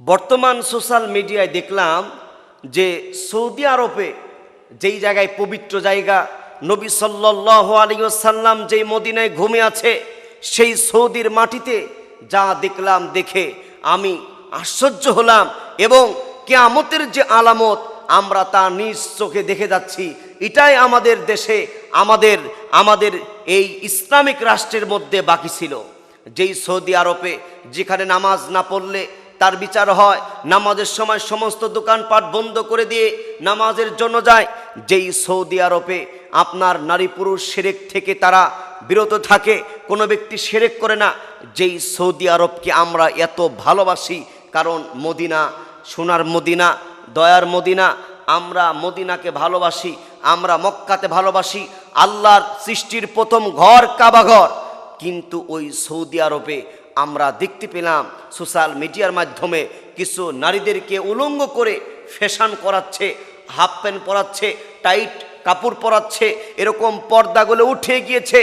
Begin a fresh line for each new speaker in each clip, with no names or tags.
বর্তমান সোশ্যাল মিডিয়ায় দেখলাম যে সৌদি আরবে যেই জায়গায় পবিত্র জায়গা, নবী সাল্লাহ আলিয়াল্লাম যেই মদিনায় ঘুমে আছে, সেই সৌদির মাটিতে যা দেখলাম দেখে আমি আশ্চর্য হলাম এবং কেয়ামতের যে আলামত আমরা তা নিজ চোখে দেখে যাচ্ছি। এটাই আমাদের দেশে, আমাদের আমাদের এই ইসলামিক রাষ্ট্রের মধ্যে বাকি ছিল। যেই সৌদি আরবে যেখানে নামাজ না পড়লে তার বিচার হয়। নামাজের সময় সমস্ত দোকানপাট বন্ধ করে দিয়ে নামাজের জন্য যায়। যেই সৌদি আরবে আপনার নারী পুরুষ সেরেক থেকে তারা বিরত থাকে, কোনো ব্যক্তি সেরেক করে না। যেই সৌদি আরবকে আমরা এত ভালোবাসি, কারণ মদিনা, সোনার মদিনা, দয়ার মদিনা, আমরা মদিনাকে ভালোবাসি, আমরা মক্কাতে ভালোবাসি, আল্লাহর সৃষ্টির প্রথম ঘর কাবাঘর কিন্তু ওই সৌদি আরবে আমরা দেখতে পেলাম সোশ্যাল মিডিয়ার মাধ্যমে কিছু নারীদেরকে উলঙ্গ করে ফ্যাশন করাচ্ছে হাফ প্যান্ট পরাচ্ছে, টাইট কাপড় পরাচ্ছে, এরকম পর্দাগুলো উঠে গিয়েছে।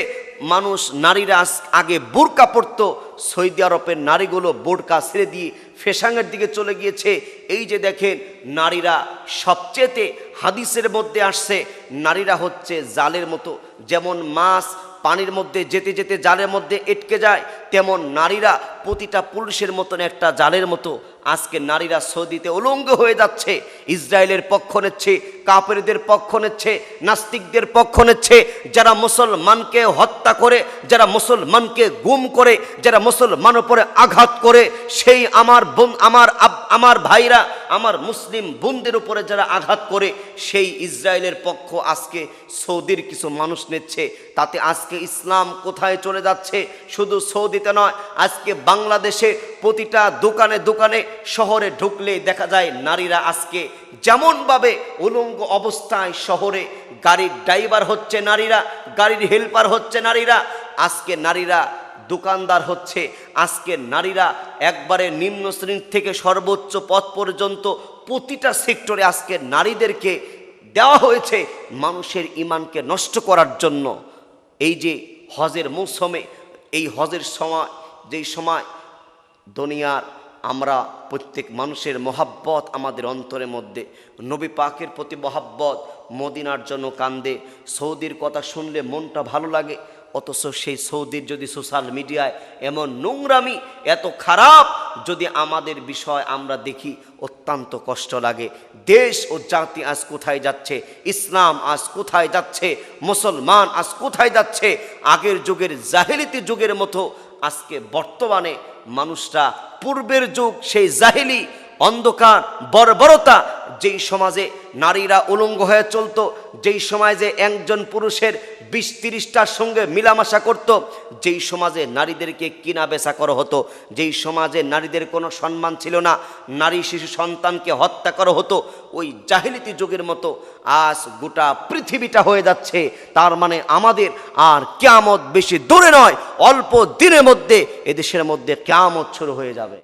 মানুষ নারীরা আগে বোরকা পরতো, সৌদি আরবের নারীগুলো বোরকা ছেড়ে দিয়ে ফেশাংয়ের দিকে চলে গিয়েছে। এই যে দেখেন, নারীরা সবচেয়েতে হাদিসের মধ্যে আসছে, নারীরা হচ্ছে জালের মতো। যেমন মাছ পানির মধ্যে যেতে যেতে জালের মধ্যে এটকে যায় তেমন নারীরা প্রতিটা পুরুষের মতন একটা জালের মতো আজকে নারীরা সৌদিতে উলঙ্গ হয়ে যাচ্ছে, ইসরায়েলের পক্ষ নিচ্ছে কাপেরদের পক্ষ নিচ্ছে, নাস্তিকদের পক্ষ নিচ্ছে, যারা মুসলমানকে হত্যা করে, যারা মুসলমানকে গুম করে, যারা মুসলমান উপরে আঘাত করে, সেই আমার বোন, আমার আমার ভাইরা, আমার মুসলিম বোনদের উপরে যারা আঘাত করে, সেই ইসরায়েলের পক্ষ আজকে সৌদির কিছু মানুষ নিচ্ছে, তাতে আজকে ইসলাম কোথায় চলে যাচ্ছে? শুধু সৌদিতে নয়, আজকে বাংলাদেশে প্রতিটা দোকানে দোকানে শহরে ঢুকলে দেখা যায় নারীরা আজকে যেমনভাবে উলঙ্গ অবস্থায় শহরে গাড়ির ড্রাইভার হচ্ছে নারীরা, গাড়ির হেল্পার হচ্ছে নারীরা, আজকে নারীরা দোকানদার হচ্ছে, আজকে নারীরা একবারে নিম্ন শ্রেণি থেকে সর্বোচ্চ পথ পর্যন্ত প্রতিটা সেক্টরে আজকে নারীদেরকে দেওয়া হয়েছে মানুষের ইমানকে নষ্ট করার জন্য। এই যে হজের মৌসুমে, এই হজের সময় যেই সময় দুনিয়ার আমরা প্রত্যেক মানুষের মহাব্বত আমাদের অন্তরের মধ্যে, নবী পাকের প্রতি মহাব্বত মদিনার জন্য কান্দে, সৌদির কথা শুনলে মনটা ভালো লাগে, অথচ সেই সৌদির যদি সোশ্যাল মিডিয়ায় এমন নোংরামি এত খারাপ যদি আমাদের বিষয় আমরা দেখি, অত্যন্ত কষ্ট লাগে। দেশ ও জাতি আজ কোথায় যাচ্ছে? ইসলাম আজ কোথায় যাচ্ছে? মুসলমান আজ কোথায় যাচ্ছে? আগের যুগের জাহেলিতি যুগের মতো আজকে বর্তমানে মানুষরা পূর্বের যুগ, সেই জাহিলি, অন্ধকার, বর্বরতা, যেই সমাজে নারীরা উলঙ্গ হয়ে চলতো, যেই সমাজে একজন পুরুষের বিশ তিরিশটার সঙ্গে মিলামেশা করত, যেই সমাজে নারীদেরকে কিনা বেচা করা হতো, যেই সমাজে নারীদের কোনো সম্মান ছিল না, নারী শিশু সন্তানকে হত্যা করা হতো, ওই জাহিলিতি যুগের মতো আজ গোটা পৃথিবীটা হয়ে যাচ্ছে। তার মানে আমাদের আর কেয়ামত বেশি দূরে নয়, অল্প দিনের মধ্যে এদেশের মধ্যে কেয়ামত শুরু হয়ে যাবে।